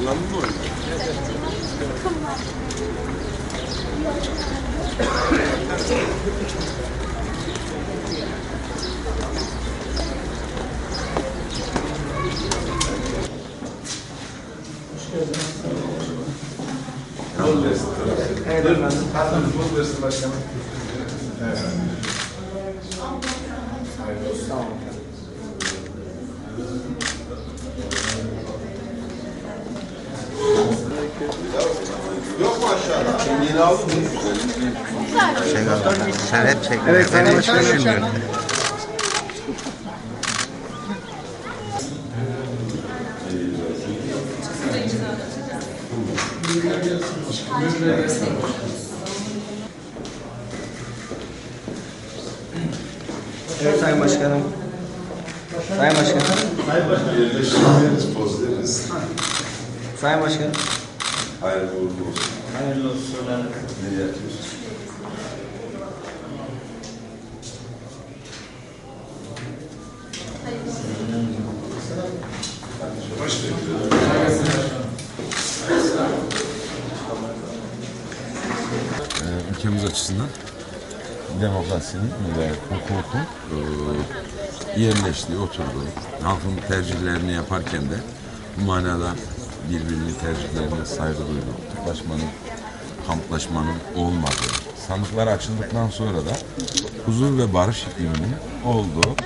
Anladın mı oyunu? Evet Bol versin başkanım. Sağ olun. Yok mu aşağıda? Kimliğini aldın mı? Şey galiba. Sen hep çek. Evet, Sayın Ben hiç Başkanım. düşünmüyorum. Evet Sayın Başkanım. Sayın Başkanım. Yerleştiririz, poz veririz. Sayın Başkanım. Hayırlı uğurlu olsun. Hayırlı olsun. Ne yapıyorsun? Ee, ülkemiz açısından demokrasinin ve hukukun e, yerleştiği, oturduğu, halkın tercihlerini yaparken de bu manada birbirinin tercihlerine saygı duyduğu, kutuplaşmanın, kamplaşmanın olmadığı, sandıklar açıldıktan sonra da huzur ve barış ikliminin olduğu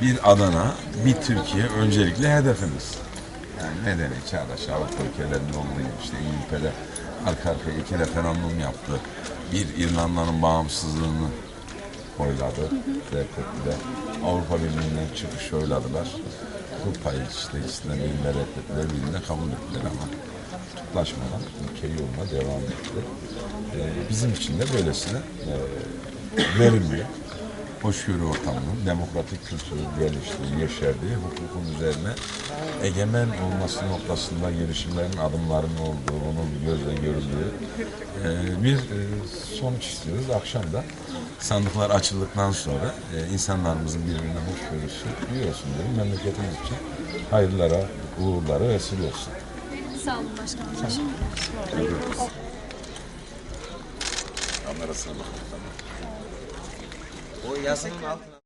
bir Adana, bir Türkiye öncelikle hedefimiz. Yani nedeni çağdaş Avrupa ülkelerinin olduğu gibi işte İngiltere arka arkaya iki referandum yaptı. Bir İrlanda'nın bağımsızlığını oyladı. Reddettiler. Avrupa Birliği'nden çıkış oyladılar. Bu payı işte ikisinden birinde reddettiler, birinde kabul ettiler ama kutuplaşmadan ülke yoluna devam etti. Ee, bizim için de böylesine e, verilmiyor hoşgörü ortamının, demokratik kültürün geliştiği, yeşerdiği, hukukun üzerine egemen olması noktasında girişimlerin, adımların olduğu, onun gözle görüldüğü e, bir e, sonuç istiyoruz. Akşam da sandıklar açıldıktan sonra e, insanlarımızın birbirine hoşgörüsü biliyorsun diyorum. Memleketimiz için hayırlara, uğurlara vesile olsun. Sağ olun başkanım. Teşekkürler. Kamerasına bakın. O é a